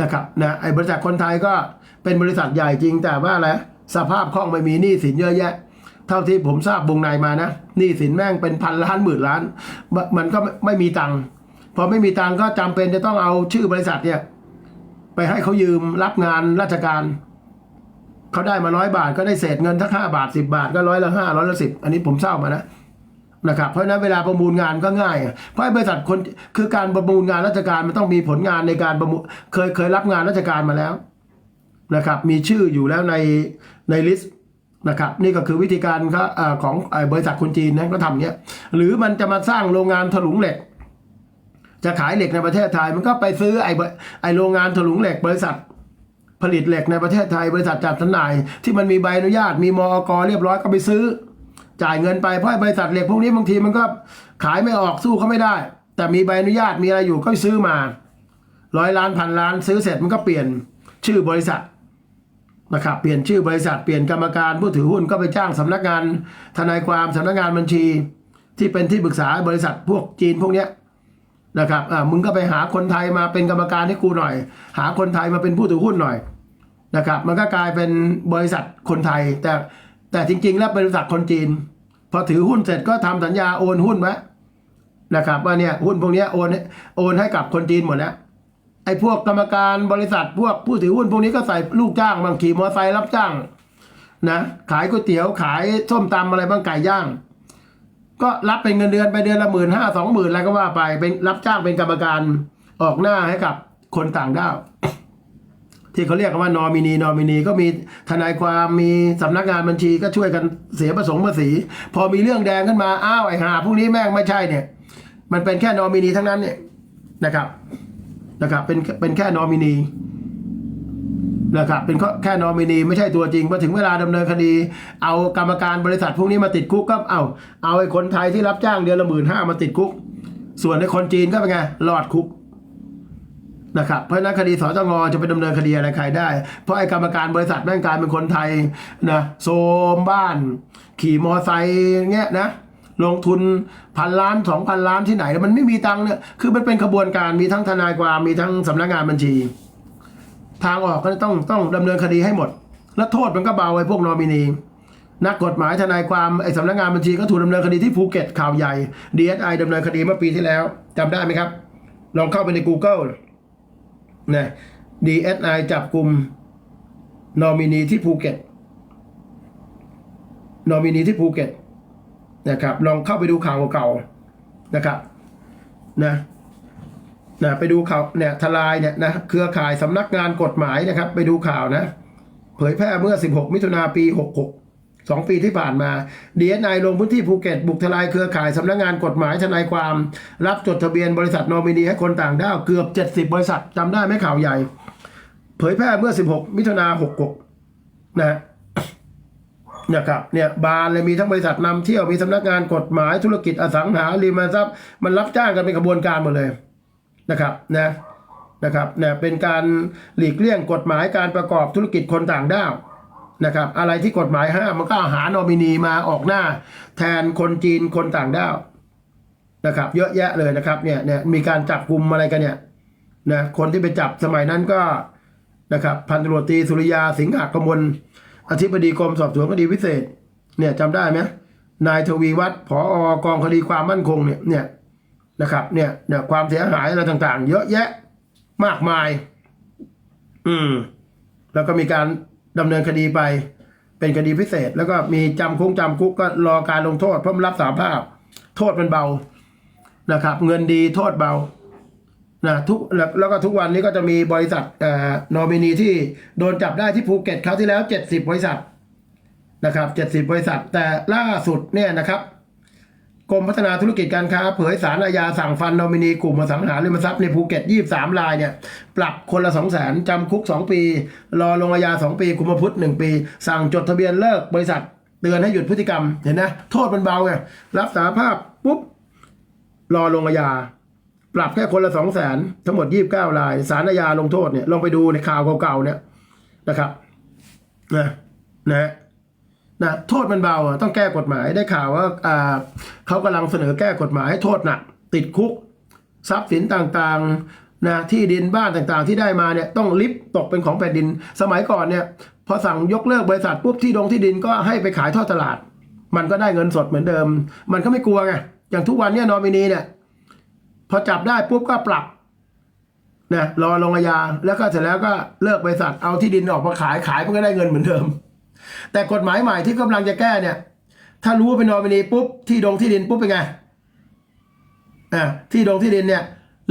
นะครับนะไอ้บริษัทคนไทยก็เป็นบริษัทใหญ่จริงแต่ว่าอะไรสภาพคล่องไม่มีหนี้สินเยอะแยะ เท่าที่ผมทราบวงในมานะหนี้สินแม่งเป็นพันล้านหมื่นล้าน มันก็ไม่มีตังค์พอไม่มีตังค์ก็จำเป็นจะต้องเอาชื่อบริษัทเนี่ย ไปให้เขายืมรับงานราชการเขาได้มาร้อยบาทก็ได้เศษเงินทั้งห้าบาทสิบาทก็ร้อยละห้าร้อยละสิบอันนี้ผมทรามานะ นะครับเพราะฉะนั้นเวลาประมูลงานก็ง่ายเพราะไอ้บริษัทคนคือการประมูลงานราชการมันต้องมีผลงานในการประมูลเคยเคยรับงานราชการมาแล้วนะครับมีชื่ออยู่แล้วในในลิสต์นะครับนี่ก็คือวิธีการเขาเอ่อของไอ้บริษัทคนจีนนะก็ทำเนี้ยหรือมันจะมาสร้างโรงงานถลุงเหล็ก จะขายเหล็กในประเทศไทย มันก็ไปซื้อไอ้ไอ้โรงงานถลุงเหล็ก บริษัทผลิตเหล็กในประเทศไทย บริษัทจัดจำหน่าย ที่มันมีใบอนุญาตมีมอกเรียบร้อยก็ไปซื้อ จ่ายเงินไปเพราะไอ้บริษัทเหล็กพวกนี้บางทีมันก็ขายไม่ออกสู้เขาไม่ได้ แต่มีใบอนุญาตมีอะไรอยู่ก็ซื้อมาร้อยล้านพันล้านซื้อเสร็จมันก็เปลี่ยนชื่อบริษัทนะครับเปลี่ยนชื่อบริษัทเปลี่ยนกรรมการผู้ถือหุ้นก็ไปจ้างสำนักงานทนายความสำนักงานบัญชี ที่เป็นที่ปรึกษาบริษัทพวกจีนพวกเนี้ยนะครับอ่ามึงก็ไปหาคนไทยมาเป็นกรรมการให้กูหน่อย หาคนไทยมาเป็นผู้ถือหุ้นหน่อยนะครับ มันก็กลายเป็นบริษัทคนไทย แต่แต่จริง ๆ แล้วบริษัทคนจีน พอถือหุ้นเสร็จก็ทำสัญญาโอนหุ้นไว้นะครับ ว่าเนี่ยหุ้นพวกนี้โอนโอนให้กับคนจีนหมดแล้วไอ้พวกกรรมการบริษัทพวกผู้ถือหุ้นพวกนี้ก็ใส่ลูกจ้างบางขี่มอเตอร์ไซค์รับจ้างนะขายก๋วยเตี๋ยวขายส้มตำอะไรบางไก่ย่าง ก็รับเป็นเงินเดือนไปเดือนละหมื่นห้าสองหมื่นอะไรก็ว่าไปเป็นรับจ้างเป็นกรรมการออกหน้าให้กับคนต่างด้าว ที่เขาเรียกกันว่านอมินีนอมินีก็มีทนายความมีสำนักงานบัญชีก็ช่วยกันเสียประสงค์ภาษี พอมีเรื่องแดงขึ้นมาอ้าวไอ้หาพวกนี้แม่งไม่ใช่เนี่ย มันเป็นแค่นอมินีทั้งนั้นเนี่ยนะครับนะครับเป็นเป็นแค่นอมินีนะครับเป็นแค่นอมินีไม่ใช่ตัวจริงพอถึงเวลาดำเนินคดี เอากรรมการบริษัทพวกนี้มาติดคุกก็เอาเอาไอ้คนไทยที่รับจ้างเดือนละหมื่นห้ามาติดคุก ส่วนไอ้คนจีนก็เป็นไงรอดคุก นะครับเพราะฉะนั้นคดีสตงจะไปดำเนินคดีอะไรใครได้ เพราะไอ้กรรมการบริษัทแม่งกลายเป็นคนไทยนะโซมบ้าน ขี่มอไซค์เงี้ยนะลงทุนพันล้านสองพันล้านที่ไหนแล้วมันไม่มีตังค์เนี่ยคือมันเป็นขบวนการมีทั้งทนายความมีทั้งสำนักงานบัญชี ทางออกก็ต้องต้องดำเนินคดีให้หมด แล้วโทษมันก็เบาไอ้พวกนอมินีนักกฎหมายทนายความไอ้สำนักงานบัญชีก็ถูกดำเนินคดีที่ภูเก็ตข่าวใหญ่ DSI ดำเนินคดีเมื่อปีที่แล้วจำได้ไหมครับ ลองเข้าไปใน Google นะ DSI จับกลุ่มนอมินีที่ภูเก็ตนอมินีที่ภูเก็ตนะครับลองเข้าไปดูข่าวเก่าๆนะครับนะนะไปดูข่าวเนี่ยทลายเนี่ยนะเครือข่ายสำนักงานกฎหมายนะครับ ไปดูข่าวนะ เผยแพร่เมื่อ 16 มิถุนาปี 66 2ปีที่ผ่านมาดีเอสไอลงพื้นที่ภูเก็ต บุกทลายเครือข่ายสำนักงานกฎหมายทนายความ รับจดทะเบียนบริษัทนอมินีให้คนต่างด้าวเกือบ 70 บริษัทจำได้ไหมข่าวใหญ่ เผยแพร่เมื่อ 16 มิถุนา66 นะนะครับเนี่ยบานเลยมีทั้งบริษัทนำเที่ยวมีสำนักงานกฎหมายธุรกิจอสังหาริมทรัพย์ มันรับจ้างกันเป็นขบวนการหมดเลยนะครับนะนะครับเนี่ยเป็นการหลีกเลี่ยงกฎหมายการประกอบธุรกิจคนต่างด้าว นะครับ อะไรที่กฎหมายห้ามมันก็หานอมินีมาออกหน้า แทนคนจีนคนต่างด้าวนะครับ เยอะแยะเลยนะครับเนี่ยเนี่ยมีการจับกลุ่มอะไรกันเนี่ยนะคนที่ไปจับสมัยนั้นก็นะครับพันตำรวจตีสุริยาสิงหกมลอธิบดีกรมสอบสวนคดีพิเศษ เนี่ยจำได้ไหมนายทวีวัฒน์ผออกองคดีความมั่นคงเนี่ยเนี่ยนะครับเนี่ยเนี่ยความเสียหายอะไรต่างๆ เยอะแยะมากมาย อืม แล้วก็มีการ ดำเนินคดีไป เป็นคดีพิเศษ แล้วก็มีจำคุกจำคุกก็รอการลงโทษเพราะมันรับสาภาพ โทษมันเบานะครับ เงินดีโทษเบานะทุกแล้วก็ทุกวันนี้ก็จะมีบริษัทเอ่อนอมินีที่โดนจับได้ที่ภูเก็ตคราวที่แล้วเจ็ดสิบบริษัทนะครับเจ็ดสิบบริษัทแต่ล่าสุดเนี่ยนะครับ กรมพัฒนาธุรกิจการค้าเผยสารอาญาสั่งฟันนอมินีกลุ่มอสังหาริมทรัพย์ในภูเก็ต 23 รายเนี่ย ปรับคนละ 2 0 0 0 0 0จำคุก 2 ปี รอลงอาญา 2 ปีคุมพฤติ1ปี สั่งจดทะเบียนเลิกบริษัท เตือนให้หยุดพฤติกรรมเห็นนะ โทษมันเบาไงรับสารภาพปุ๊บ รอลงอาญา ปรับแค่คนละ 2 0 0 0 0 0ทั้งหมด 29 ราย สารอาญาลงโทษเนี่ยลองไปดูในข่าวเก่าๆเนี่ยนะครับนะนะ นะโทษมันเบาต้องแก้กฎหมายได้ข่าวว่าเขากำลังเสนอแก้กฎหมายให้โทษหนักติดคุก ทรัพย์สินต่างๆนะที่ดินบ้านต่างๆ ที่ได้มาเนี่ยต้องลิฟต์ตกเป็นของแผ่นดิน สมัยก่อนเนี่ยพอสั่งยกเลิกบริษัทปุ๊บที่ดงที่ดินก็ให้ไปขายทอดตลาด มันก็ได้เงินสดเหมือนเดิม มันก็ไม่กลัวไงอย่างทุกวันเนี่ยนอมินีเนี่ยพอจับได้ปุ๊บก็ปรับนะรอลงอาญาแล้วก็เสร็จแล้วก็เลิกบริษัทเอาที่ดินออกมาขายขายมันก็ได้เงินเหมือนเดิม แต่กฎหมายใหม่ที่กำลังจะแก้เนี่ย ถ้ารู้ว่าเป็นนอมินีปุ๊บที่ดงที่ดินปุ๊บเป็นไงอ่าที่ดงที่ดินเนี่ย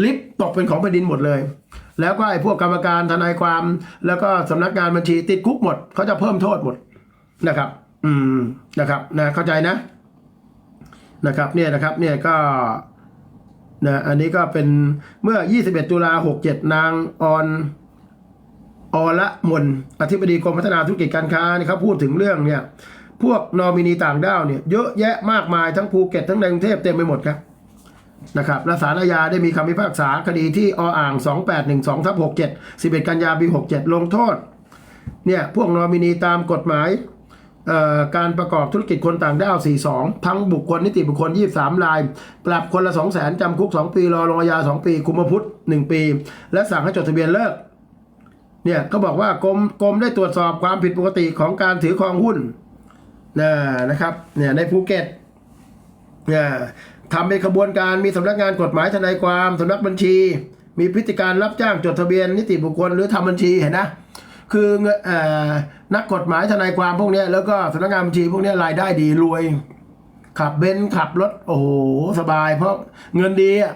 ลิฟต์ตกเป็นของแผ่นดินหมดเลย แล้วก็ไอ้พวกกรรมการทนายความ แล้วก็สำนักงานบัญชีติดคุกหมดเขาจะเพิ่มโทษหมดนะครับ อืมนะครับนะเข้าใจนะนะครับเนี่ยนะครับเนี่ยก็นะอันนี้ก็เป็นเมื่อ 21 ตุลา67 นางออน อละมนอธิบดีกรมพัฒนาธุรกิจการค้านี่เขาพูดถึงเรื่องเนี่ยพวกนอมินีต่างด้าวเนี่ยเยอะแยะมากมายทั้งภูเก็ตทั้งในกรุงเทพเต็มไปหมดครับนะครับและศาลอาญาได้มีคำพิพากษาคดีที่ออ่าง 2812ทับ67 11 กันยาปี 67 ลงโทษเนี่ยพวกนอมินีตามกฎหมายเอ่อการประกอบธุรกิจคนต่างด้าว 42 ทั้งบุคคลนิติบุคคล 23 ราย ปรับคนละ 2 0 0 0 0 0จำคุก 2 ปี รอลงอาญา 2 ปี คุมประพฤติ1ปี และสั่งให้จดทะเบียนเลิก เนี่ยก็บอกว่ากรมกรมได้ตรวจสอบความผิดปกติของการถือครองหุ้นนะนะครับเนี่ยในภูเก็ตเนี่ยทำเป็นขบวนการมีสำนักงานกฎหมายทนายความสำนักบัญชี มีพฤติการรับจ้างจดทะเบียนนิติบุคคลหรือทำบัญชีเห็นนะคือเอ่อนักกฎหมายทนายความพวกเนี้ยแล้วก็สำนักงานบัญชีพวกเนี้ยรายได้ดีรวย ขับเบนซ์ขับรถโอ้โหสบายเพราะเงินดีอะ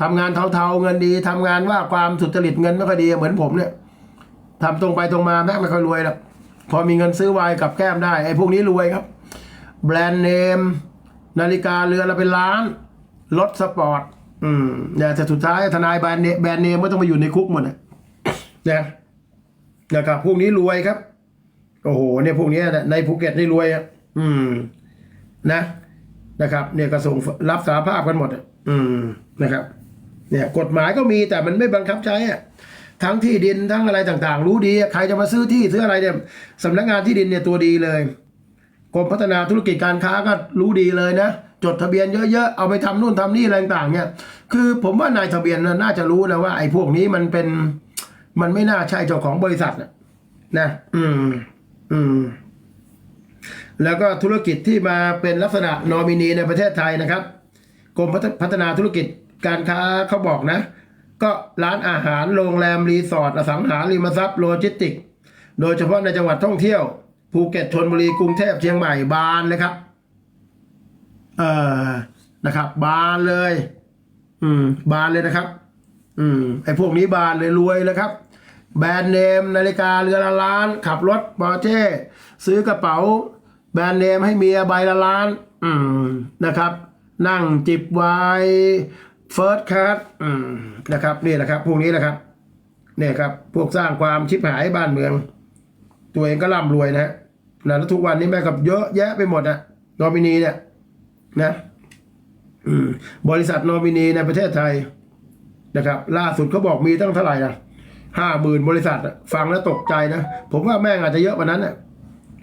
ทำงานเทาๆเงินดีทำงานว่าความสุจริตเงินไม่ค่อยดีเหมือนผมเนี่ยทำตรงไปตรงมาแม่ไม่ค่อยรวยหรอกพอมีเงินซื้อไวน์กับแก้มได้ไอ้พวกนี้รวยครับ แบรนด์เนม นาฬิกาเรือนละเป็นล้านรถสปอร์ตอืมเนี่ยแต่สุดท้ายทนายแบรนด์เนมแบรนด์เนมก็ต้องมาอยู่ในคุกหมดนะเนี่ยนะครับพวกนี้รวยครับ โอ้โหเนี่ยพวกนี้ในภูเก็ตนี่รวยอะอืม นะ นะครับ เนี่ยกระทรวงรับสารภาพกันหมดอะอืมนะครับ เนี่ยกฎหมายก็มีแต่มันไม่บังคับใช้อะทั้งที่ดินทั้งอะไรต่างๆ รู้ดีใครจะมาซื้อที่ซื้ออะไรเนี่ยสำนักงานที่ดินเนี่ยตัวดีเลยกรมพัฒนาธุรกิจการค้าก็รู้ดีเลยนะจดทะเบียนเยอะๆเอาไปทำนู่นทำนี่อะไรต่างๆเนี่ย คือผมว่านายทะเบียนน่าจะรู้นะว่า ไอ้พวกนี้มันเป็น มันไม่น่าใช่เจ้าของบริษัทนะนะ อืม อืม แล้วก็ธุรกิจที่มาเป็นลักษณะนอมินีในประเทศไทยนะครับกรมพัฒนาธุรกิจ การค้าเขาบอกนะ ก็ร้านอาหารโรงแรมรีสอร์ทอสังหาริมทรัพย์โลจิสติก โดยเฉพาะในจังหวัดท่องเที่ยว ภูเก็ตชนบุรีกรุงเทพเชียงใหม่บานเลยครับ เอ่อนะครับ บานเลย อืม บานเลยนะครับ อืมไอ้พวกนี้บานเลยรวยเลยครับ แบรนด์เนมนาฬิกาเรือละล้าน ขับรถปอร์เช่ซื้อกระเป๋า แบรนด์เนมให้เมียใบละล้าน อืมนะครับ นั่งจิบไวน์ เฟิร์สคัสอืมนะครับนี่แหละครับ พวกนี้แหละครับเนี่ยครับ พวกสร้างความชิบหายบ้านเมือง ตัวเองก็ร่ำรวยนะฮะนะแล้วทุกวันนี้แม่กับเยอะแยะไปหมดอะนอมินีเนี่ยนะบริษัทนอมินีในประเทศไทยนะครับ ล่าสุดเขาบอกมีตั้งเท่าไหร่นะห้าหมื่นบริษัทฟังแล้วตกใจนะ ผมว่าแม่งอาจจะเยอะกว่านั้นอะ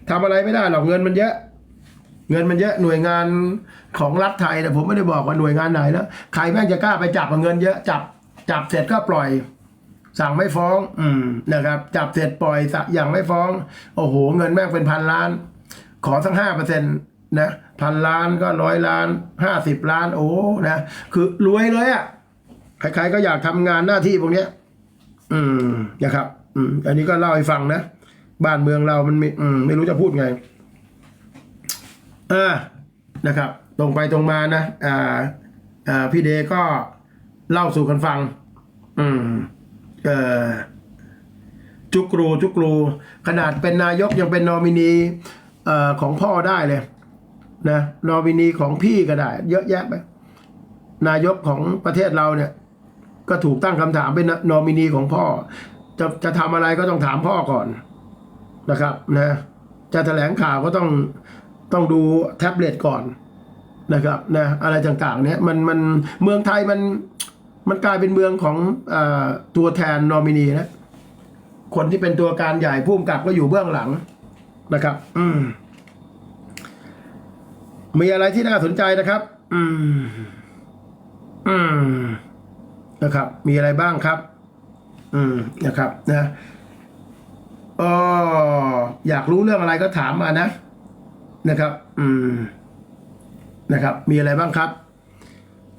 ทำอะไรไม่ได้หรอกเงินมันเยอะ เงินมันเยอะหน่วยงานของรัฐไทยนะผมไม่ได้บอกว่าหน่วยงานไหนนะใครแม่งจะกล้าไปจับเงินเยอะจับจับเสร็จก็ปล่อย สั่งไม่ฟ้อง อืมนะครับ จับเสร็จปล่อยสะอย่างไม่ฟ้อง โอ้โห เงินแม่งเป็นพันล้าน ขอสักห้าเปอร์เซ็นต์นะพันล้านก็ร้อยล้านห้าสิบล้าน โอ้นะคือรวยเลยอะ่ะใครๆก็อยากทำงานหน้าที่พวกเนี้ย อืมนะครับ อืม อันนี้ก็เล่าให้ฟังนะ บ้านเมืองเรามันไม่อืม ไม่รู้จะพูดไง เออนะครับ ตรงไปตรงมานะอ่าอ่าพี่เดก็เล่าสู่กันฟัง อืม เออจุกรูจุกรู ขนาดเป็นนายกยังเป็นนอมินีเอ่อของพ่อได้เลย นะนอมินีของพี่ก็ได้ เยอะแยะไป นายกของประเทศเราเนี่ย ก็ถูกตั้งคำถามเป็นนอมินีของพ่อ จะจะทำอะไรก็ต้องถามพ่อก่อนนะครับ นะ จะแถลงข่าวก็ต้อง ต้องดูแท็บเล็ตก่อนนะครับนะอะไรต่างๆ เนี่ยมันมันเมืองไทยมันมันกลายเป็นเมืองของอตัวแทนนอมินีนะคนที่เป็นตัวการใหญ่ผู้กำกับก็อยู่เบื้องหลังนะครับ อืมมีอะไรที่น่าสนใจนะครับ อืม อืม นะครับ มีอะไรบ้างครับ อืม นะครับ นะอ๋ออยากรู้เรื่องอะไรก็ถามมานะ นะครับ อืมนะครับ มีอะไรบ้างครับ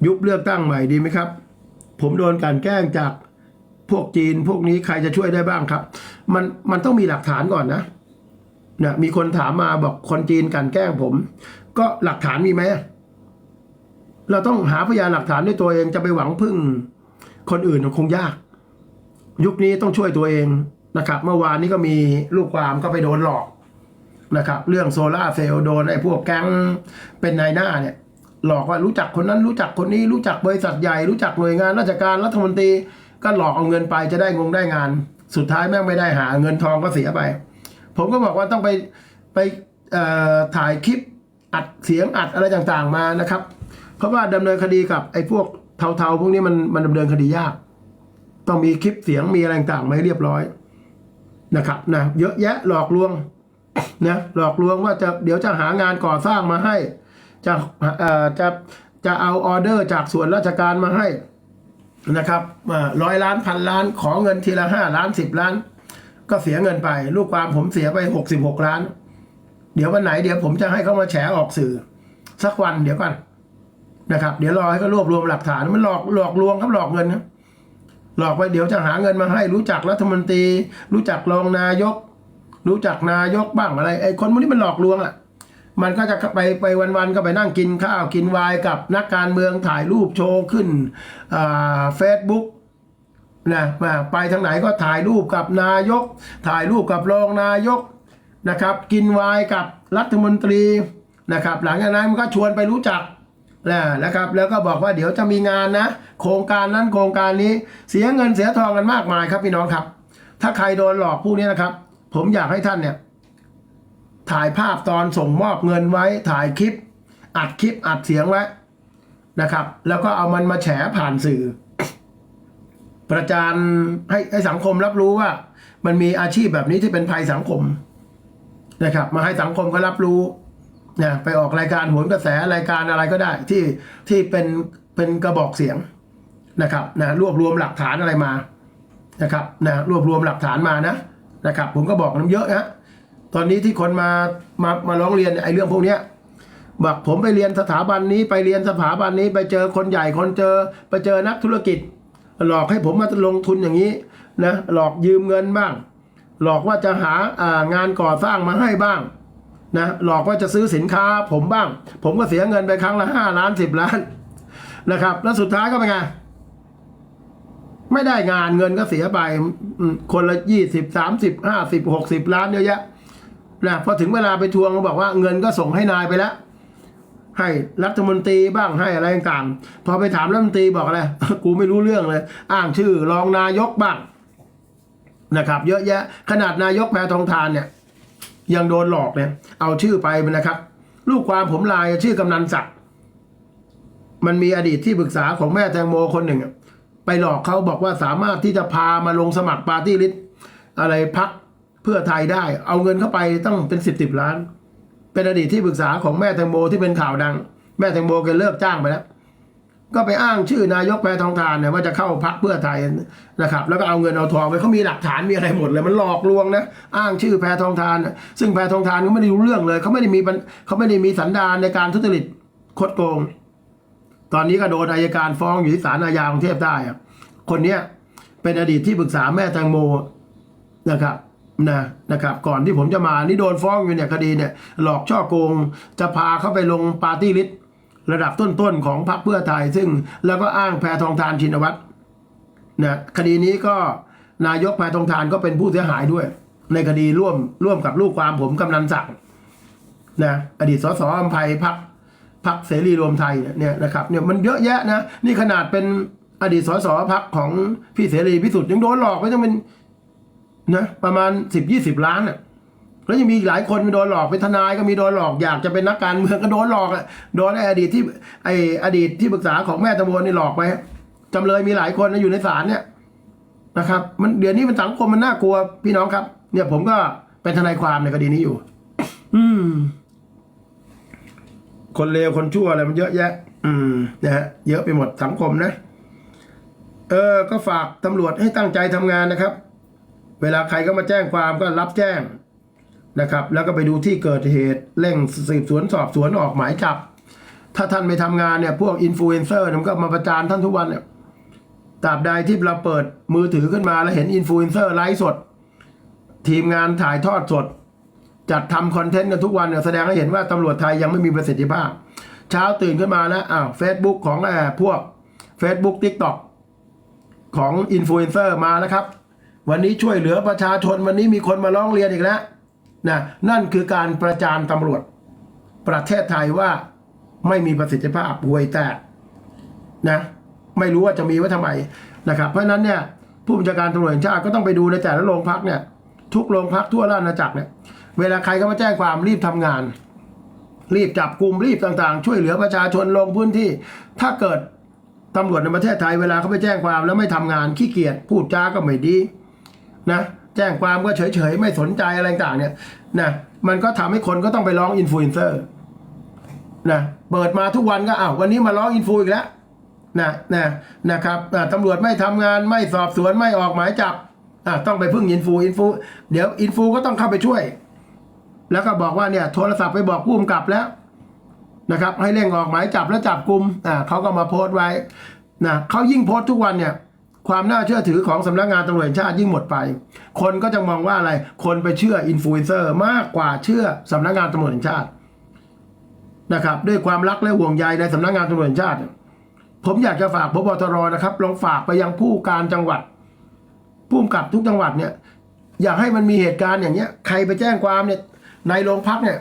ยุบเลือกตั้งใหม่ดีไหมครับ ผมโดนกลันแกล้งจากพวกจีนพวกนี้ใครจะช่วยได้บ้างครับ มันมันต้องมีหลักฐานก่อนนะนะมีคนถามมาบอกคนจีนกลันแกล้งผม ก็หลักฐานมีไหมเราต้องหาพยานหลักฐานด้วยตัวเองจะไปหวังพึ่ง คนอื่นคงยาก ยุคนี้ต้องช่วยตัวเองนะครับ เมื่อวานนี้ก็มีลูกความก็ไปโดนหลอก นะครับ เรื่องโซลาเซลล์โดนไอ้พวกแก๊งเป็นนายหน้าเนี่ยหลอกว่ารู้จักคนนั้นรู้จักคนนี้รู้จักบริษัทใหญ่รู้จักหน่วยงานราชการรัฐมนตรีก็หลอกเอาเงินไปจะได้งงได้งาน สุดท้ายแม่งไม่ได้หาเงินทองก็เสียไป ผมก็บอกว่าต้องไปไปถ่ายคลิปอัดเสียงอัดอะไรต่างๆมานะครับ เพราะว่าดำเนินคดีกับไอ้พวกเทาๆพวกนี้มันมันดำเนินคดียาก ต้องมีคลิปเสียงมีอะไรต่างๆมาให้เรียบร้อยนะครับนะเยอะแยะหลอกลวง นะหลอกลวงว่าจะเดี๋ยวจะหางานก่อสร้างมาให้ จะเออจะจะเอาออเดอร์จากส่วนราชการมาให้นะครับร้อยล้านพันล้านขอเงินทีละห้าล้านสิบล้าน ก็เสียเงินไป ลูกความผมเสียไปหกสิบหกล้าน เดี๋ยววันไหนเดี๋ยวผมจะให้เขามาแฉออกสื่อ สักวันเดี๋ยวก่อนนะครับ เดี๋ยวรอให้เขารวบรวมหลักฐานมันหลอกหลอกลวงครับหลอกเงินนะหลอกไปเดี๋ยวจะหาเงินมาให้รู้จักรัฐมนตรี รู้จักรองนายก รู้จักนายกบ้างอะไรไอ้คนพวกนี้มันหลอกลวงอะมันก็จะไปไปวันๆก็ไปนั่งกินข้าวกินวน์กับนักการเมืองถ่ายรูปโชว์ขึ้นเฟซบุ๊กนะมาไปทางไหนก็ถ่ายรูปกับนายก ถ่ายรูปกับรองนายกนะครับ กินวน์กับรัฐมนตรีนะครับ หลังจากนั้นมันก็ชวนไปรู้จักนะนะครับ แล้วก็บอกว่าเดี๋ยวจะมีงานนะ โครงการนั้นโครงการนี้เสียเงินเสียทองกันมากมายครับพี่น้องครับ ถ้าใครโดนหลอกพวกนี้นะครับ ผมอยากให้ท่านเนี่ย ถ่ายภาพตอนส่งมอบเงินไว้ถ่ายคลิป อัดคลิปอัดเสียงไว้นะครับ แล้วก็เอามันมาแฉผ่านสื่อ ประจานให้ให้สังคมรับรู้ว่า มันมีอาชีพแบบนี้ที่เป็นภัยสังคมนะครับ มาให้สังคมก็รับรู้นะไปออกรายการโหนกระแสรายการอะไรก็ได้ ที่ที่เป็นเป็นกระบอกเสียงนะครับนะรวบรวมหลักฐานอะไรมานะครับนะรวบรวมหลักฐานมานะ นะครับ ผมก็บอกน้ำเยอะนะตอนนี้ที่คนมามามาร้องเรียนไอ้เรื่องพวกเนี้ยบอกผมไปเรียนสถาบันนี้ไปเรียนสถาบันนี้ไปเจอคนใหญ่คนเจอ ไปเจอนักธุรกิจ หลอกให้ผมมาลงทุนอย่างนี้นะหลอกยืมเงินบ้าง หลอกว่าจะหาางานก่อสร้างมาให้บ้างนะหลอกว่าจะซื้อสินค้าผมบ้าง ผมก็เสียเงินไปครั้งละห้าล้านสิบล้านนะครับ แล้วสุดท้ายก็เป็นไง ไม่ได้งานเงินก็เสียไปคนละยี่สิบสามสิบห้าสิบหกสิบล้านเยอะแยะนะพอถึงเวลาไปทวงก็บอกว่าเงินก็ส่งให้นายไปแล้ว ให้รัฐมนตรีบ้างให้อะไรต่างๆพอไปถามรัฐมนตรีบอกอะไรกูไม่รู้เรื่องเลย อ้างชื่อรองนายกบ้างนะครับ เยอะแยะ ขนาดนายกแพทองทานเนี่ย ยังโดนหลอกเนี่ย เอาชื่อไปนะครับ ลูกความผมลายชื่อกำนันศักดิ์มันมีอดีตที่ปรึกษาของแม่แตงโมคนหนึ่งอะ ไปหลอกเขาบอกว่าสามารถที่จะพามาลงสมัครปาร์ตี้ลิสต์อะไรพักเพื่อไทยได้ เอาเงินเข้าไปต้องเป็นสิบสิบล้าน เป็นอดีตที่ปรึกษาของแม่แตงโมที่เป็นข่าวดัง แม่แตงโมแกเลิกจ้างไปแล้ว ก็ไปอ้างชื่อนายกแพทองทานเนี่ยว่าจะเข้าพักเพื่อไทยนะครับ แล้วก็เอาเงินเอาทองไปเขามีหลักฐานมีอะไรหมดเลยมันหลอกลวงนะอ้างชื่อแพทองทาน ซึ่งแพทองทานก็ไม่ได้รู้เรื่องเลยเขาไม่ได้มีเขาไม่ได้มีสันดานในการทุจริตคดโกง ตอนนี้ก็โดนอายการฟ้องอยู่ที่ศาลอาญากรุงเทพได้อะคนเนี้ยเป็นอดีตที่ปรึกษาแม่แตงโมนะครับนะนะครับ ก่อนที่ผมจะมานี่โดนฟ้องอยู่เนี่ยคดีเนี่ยหลอกช่อโกงจะพาเข้าไปลงปาร์ตี้ลิสต์ระดับต้นๆของพรรคเพื่อไทย ซึ่งแล้วก็อ้างแพทองทานชินวัตรนะคดีนี้ก็นายกแพทองทานก็เป็นผู้เสียหายด้วย ในคดีร่วมร่วมกับลูกความผมกำนันศักดิ์นะอดีตสสอัมภัยพัก พักเสรีรวมไทยเนี่ยนะครับเนี่ยมันเยอะแยะนะนี่ขนาดเป็นอดีตสสพักของพี่เสรีพิสุทธิ์ยังโดนหลอกไปต้องเป็นนะประมาณสิบยี่สิบล้านอะแล้วยังมีหลายคนมีโดนหลอกเป็นทนายก็มีโดนหลอกอยากจะเป็นนักการเมืองก็โดนหลอกอะโดนไอ้อดีตที่ไอ้อดีตที่ปรึกษาของแม่ตะบวนนี่หลอกไปจำเลยมีหลายคนนะอยู่ในศาลเนี่ยนะครับ มันเดี๋ยวนี้มันสังคมมันน่ากลัวพี่น้องครับ เนี่ยผมก็เป็นทนายความในคดีนี้อยู่ อืม คนเลวคนชั่วอะไรมันเยอะแยะ อืมนะฮะเยอะไปหมดสังคมนะ เออ ก็ฝากตำรวจให้ตั้งใจทำงานนะครับ เวลาใครก็มาแจ้งความก็รับแจ้งนะครับ แล้วก็ไปดูที่เกิดเหตุเร่งสืบสวนสอบสวนออกหมายจับ ถ้าท่านไม่ทำงานเนี่ย พวกอินฟลูเอนเซอร์มันก็มาประจานท่านทุกวันเนี่ยตราบใดที่เราเปิดมือถือขึ้นมาแล้วเห็นอินฟลูเอนเซอร์ไลฟ์สด ทีมงานถ่ายทอดสด จัดทำคอนเทนต์กันทุกวันเนี่ยแสดงให้เห็นว่าตำรวจไทยยังไม่มีประสิทธิภาพ เช้าตื่นขึ้นมานะอ้าวเฟซบุ๊กของแอบพวก Facebook TikTok ของอินฟลูเอนเซอร์มาแล้วครับ วันนี้ช่วยเหลือประชาชนวันนี้มีคนมาร้องเรียนอีกแล้วนะนั่นคือการประจานตำรวจ ประเทศไทยว่าไม่มีประสิทธิภาพห่วยแตกนะไม่รู้ว่าจะมีไว้ทำไมนะครับ เพราะฉะนั้นเนี่ยผู้บัญชาการตำรวจแห่งชาติก็ต้องไปดูในแต่ละโรงพักเนี่ยทุกโรงพักทั่วราชอาณาจักรเนี่ย เวลาใครก็มาแจ้งความรีบทำงาน รีบจับกลุ่มรีบต่างๆ ช่วยเหลือประชาชนลงพื้นที่ ถ้าเกิดตำรวจในประเทศไทยเวลาเขาไปแจ้งความแล้วไม่ทำงานขี้เกียจพูดจาก็ไม่ดีนะแจ้งความก็เฉยๆไม่สนใจอะไรต่างเนี่ยนะมันก็ทำให้คนก็ต้องไปร้องอินฟลูเอนเซอร์นะเปิดมาทุกวันก็อ้าววันนี้มาร้องอินฟูอีกแล้วนะนะนะครับตำรวจไม่ทำงานไม่สอบสวนไม่ออกหมายจับต้องไปพึ่งอินฟูอินฟู เดี๋ยวอินฟูก็ต้องเข้าไปช่วย แล้วก็บอกว่าเนี่ยโทรศัพท์ไปบอกผู้กำกับแล้วนะครับ ให้เร่งออกหมายจับแล้วจับกลุ่มอ่าเขาก็มาโพสต์ไว้นะเขายิ่งโพสต์ทุกวันเนี่ย ความน่าเชื่อถือของสำนักงานตำรวจแห่งชาติยิ่งหมดไป คนก็จะมองว่าอะไร คนไปเชื่ออินฟลูเอนเซอร์มากกว่าเชื่อสำนักงานตำรวจแห่งชาตินะครับ ด้วยความรักและห่วงใยในสำนักงานตำรวจแห่งชาติ ผมอยากจะฝากพบตรนะครับลองฝากไปยังผู้การจังหวัดผู้กำกับทุกจังหวัดเนี่ย อยากให้มันมีเหตุการณ์อย่างเนี้ย ใครไปแจ้งความเนี่ย ในโรงพักเนี่ย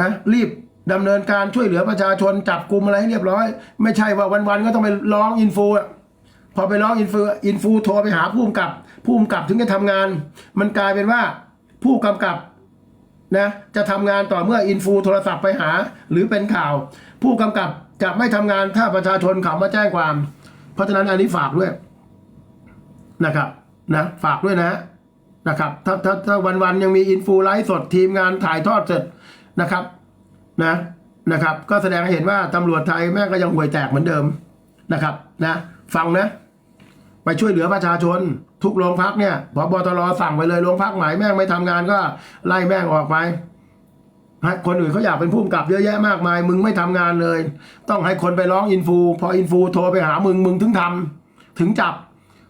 นะรีบดำเนินการช่วยเหลือประชาชนจับกลุ่มอะไรให้เรียบร้อย ไม่ใช่ว่าวันๆก็ต้องไปร้องอินฟูอะพอไปร้องอินฟูอินฟูโทรไปหาผู้กำกับ ผู้กำกับถึงจะทำงาน มันกลายเป็นว่าผู้กำกับนะจะทำงานต่อเมื่ออินฟูโทรศัพท์ไปหา หรือเป็นข่าว ผู้กำกับจะไม่ทำงานถ้าประชาชนเขามาแจ้งความ เพราะฉะนั้นอันนี้ฝากด้วยนะครับนะฝากด้วยนะ นะครับถ้าถ้าถ้าวันวันยังมีอินฟูไลฟ์สดทีมงานถ่ายทอดเสร็จนะครับนะนะครับ ก็แสดงให้เห็นว่าตำรวจไทยแม่งก็ยังห่วยแตกเหมือนเดิมนะครับนะฟังนะไปช่วยเหลือประชาชน ทุกโรงพักเนี่ยพบตรสั่งไปเลยโรงพักไหนแม่งไม่ทำงานก็ไล่แม่งออกไปคนอื่นเขาอยากเป็นผู้กำกับเยอะแยะมากมาย มึงไม่ทำงานเลย ต้องให้คนไปร้องอินฟู พออินฟูโทรไปหามึงมึงถึงทำถึงจับ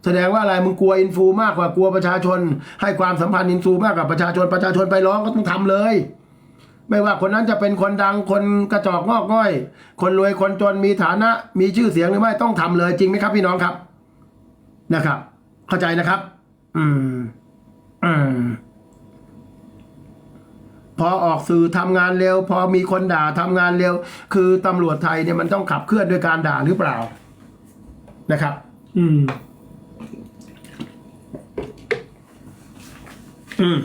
แสดงว่าอะไรมึงกลัวอินฟูมากกว่ากลัวประชาชน ให้ความสัมพันธ์อินฟูมากกว่าประชาชนประชาชนไปร้องก็ต้องทำเลย ไม่ว่าคนนั้นจะเป็นคนดังคนกระจอกงอกง่อย คนรวยคนจนมีฐานะ มีชื่อเสียงหรือไม่ต้องทำเลย จริงไหมครับพี่น้องครับนะครับ เข้าใจนะครับ อืม อืมพอออกสื่อทำงานเร็ว พอมีคนด่าทำงานเร็ว คือตำรวจไทยเนี่ยมันต้องขับเคลื่อนด้วยการด่าหรือเปล่านะครับ อืม อืม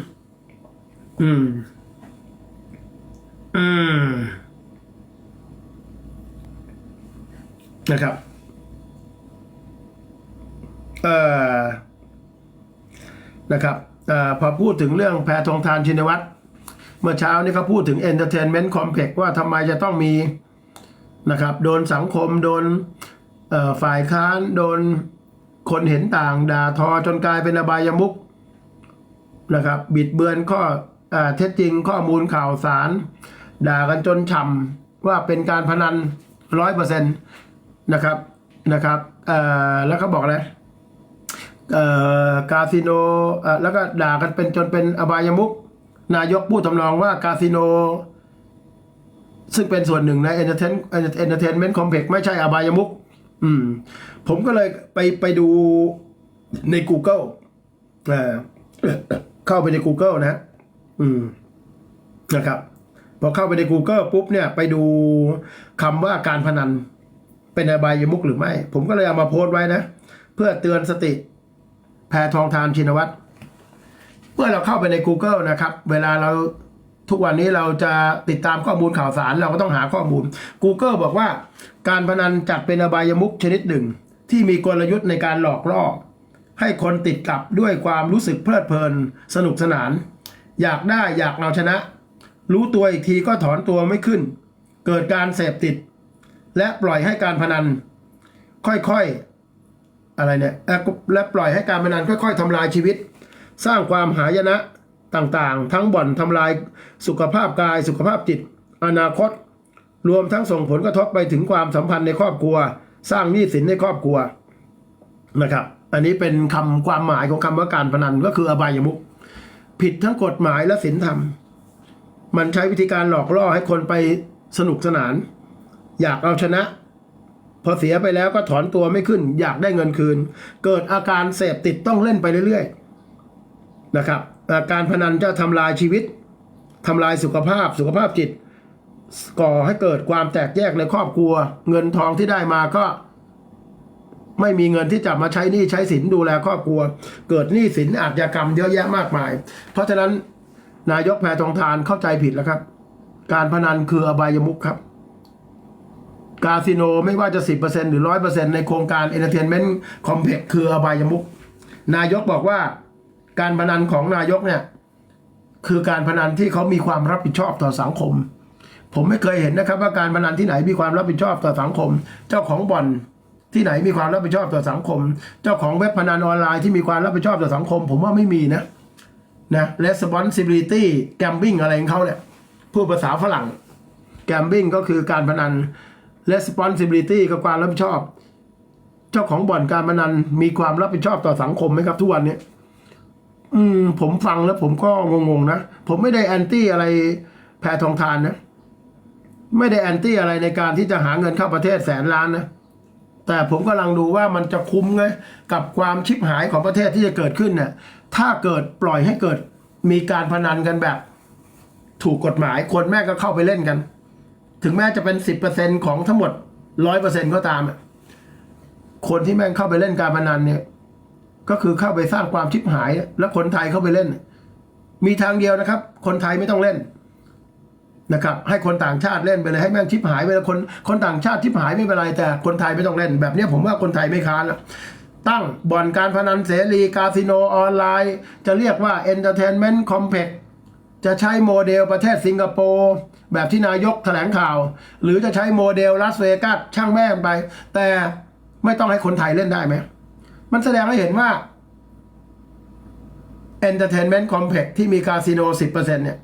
อืม อืม นะครับ เอ่อ นะครับ เอ่อ พอพูดถึงเรื่องแพทองทานชินวัตร เมื่อเช้านี้เขาพูดถึง Entertainment Complex ว่าทำไมจะต้องมี นะครับ โดนสังคม โดนฝ่ายค้าน โดนคนเห็นต่าง ด่าทอจนกลายเป็นอบายมุก นะครับบิดเบือนข้อเอ่อเท็จจริงข้อมูลข่าวสาร ด่ากันจนฉ่ำว่าเป็นการพนันร้อยเปอร์เซ็นต์นะครับนะครับเอ่อแล้วเขาบอกอะไรเอ่อกาสิโนเอ่อแล้วก็ด่ากันเป็นจนเป็นอบายมุกนายกพูดทำนองว่ากาสิโน ซึ่งเป็นส่วนหนึ่งใน Entertain Entertainment Complex ไม่ใช่อบายมุกอืม ผมก็เลยไปไปดูใน Google เอ่อ เข้าไปใน Google นะ อืมนะครับ พอเข้าไปใน Google ปุ๊บเนี่ย ไปดูคำว่าการพนัน เป็นอบายมุกหรือไม่ ผมก็เลยเอามาโพสต์ไว้นะ เพื่อเตือนสติ แพทองทานชินวัตรเมื่อเราเข้าไปใน Google นะครับ เวลาเราทุกวันนี้เราจะติดตามข้อมูลข่าวสารเราก็ต้องหาข้อมูล Google บอกว่า การพนันจัดเป็นอบายมุกชนิดหนึ่ง ที่มีกลยุทธ์ในการหลอกล่อ ให้คนติดกับด้วยความรู้สึกเพลิดเพลิน สนุกสนาน อยากได้อยากเอาชนะ รู้ตัวอีกทีก็ถอนตัวไม่ขึ้น เกิดการเสพติด และปล่อยให้การพนัน ค่อยๆอะไรเนี่ยและปล่อยให้การพนันค่อย ๆทำลายชีวิต สร้างความหายนะต่างๆ ทั้งบ่อนทำลายสุขภาพกายสุขภาพจิต อนาคต รวมทั้งส่งผลกระทบไปถึงความสัมพันธ์ในครอบครัว สร้างหนี้สินในครอบครัวนะครับ อันนี้เป็นคำความหมายของคำว่าการพนันก็คืออบายมุขผิดทั้งกฎหมายและศีลธรรม มันใช้วิธีการหลอกล่อให้คนไปสนุกสนาน อยากเอาชนะ พอเสียไปแล้วก็ถอนตัวไม่ขึ้น อยากได้เงินคืน เกิดอาการเสพติดต้องเล่นไปเรื่อยๆนะครับอาการพนันจะทำลายชีวิตทำลายสุขภาพสุขภาพจิต ก่อให้เกิดความแตกแยกในครอบครัว เงินทองที่ได้มาก็ ไม่มีเงินที่จะมาใช้หนี้ใช้สินดูแลครอบครัว เกิดหนี้สินอาชญากรรมเยอะแยะมากมาย เพราะฉะนั้นนายกแพทองทานเข้าใจผิดแล้วครับ การพนันคืออบายมุขครับคาสิโนไม่ว่าจะสิบเปอร์เซ็นหรือร้อยเปอร์เซ็นในโครงการเอนเตอร์เทนเมนต์คอมเพล็กคืออบายมุขนายกบอกว่าการพนันของนายกเนี่ยคือการพนันที่เขามีความรับผิดชอบต่อสังคม ผมไม่เคยเห็นนะครับว่าการพนันที่ไหนมีความรับผิดชอบต่อสังคม เจ้าของบ่อน ที่ไหนมีความรับผิดชอบต่อสังคม เจ้าของเว็บพนันออนไลน์ที่มีความรับผิดชอบต่อสังคม ผมว่าไม่มีนะนะ responsibility gambling อะไรของเขาเนี่ยพูดภาษาฝรั่ง gambling ก็คือการพนัน responsibility กับความรับผิดชอบ เจ้าของบ่อนการพนันมีความรับผิดชอบต่อสังคมไหมครับทุกวันนี้อืม ผมฟังแล้วผมก็งงๆนะ ผมไม่ได้แอนตี้อะไรแพทองทานนะ ไม่ได้แอนตี้อะไรในการที่จะหาเงินเข้าประเทศแสนล้านนะ แต่ผมกำลังดูว่ามันจะคุ้มไงกับความชิบหายของประเทศที่จะเกิดขึ้นเนี่ยถ้าเกิดปล่อยให้เกิดมีการพนันกันแบบ ถูกกฎหมายคนแม่งก็เข้าไปเล่นกัน ถึงแม้จะเป็นสิบเปอร์เซ็นของทั้งหมดร้อยเปอร์เซ็นก็ตามอะคนที่แม่งเข้าไปเล่นการพนันเนี่ย ก็คือเข้าไปสร้างความชิบหาย แล้วคนไทยเข้าไปเล่น มีทางเดียวนะครับ คนไทยไม่ต้องเล่น นะครับให้คนต่างชาติเล่นไปเลยให้แม่งชิบหายไปเลยคนคนต่างชาติชิบหายไม่เป็นไรแต่คนไทยไม่ต้องเล่น แบบนี้ผมว่าคนไทยไม่ค้านละตั้งบ่อนการพนันเสรีคาสิโนออนไลน์ จะเรียกว่า Entertainment Complex จะใช้โมเดลประเทศสิงคโปร์แบบที่นายกแถลงข่าว หรือจะใช้โมเดลลาสเวกัสช่างแม่งไป แต่ไม่ต้องให้คนไทยเล่นได้ไหม มันแสดงให้เห็นว่า Entertainment Complex ที่มีคาสิโน 10%เนี่ย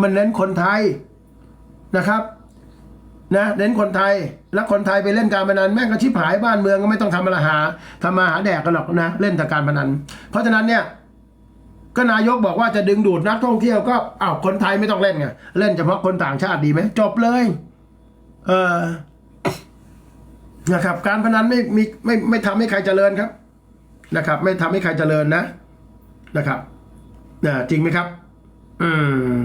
มันเน้นคนไทย นะครับนะเน้นคนไทยแล้วคนไทยไปเล่นการพนันแม่งก็ชิบหายบ้านเมืองก็ไม่ต้องทำมาหาทำมาหาแดกกันหรอกนะเล่นแต่การพนัน เพราะฉะนั้นเนี่ยก็นายกบอกว่าจะดึงดูดนักท่องเที่ยวก็อ้าวคนไทยไม่ต้องเล่นไงเล่นเฉพาะคนต่างชาติดีไหมจบเลย เออนะครับ การพนันไม่มีไม่ไม่ทำให้ใครเจริญครับ นะครับ ไม่ทำให้ใครเจริญนะนะครับนะจริงไหมครับ อืม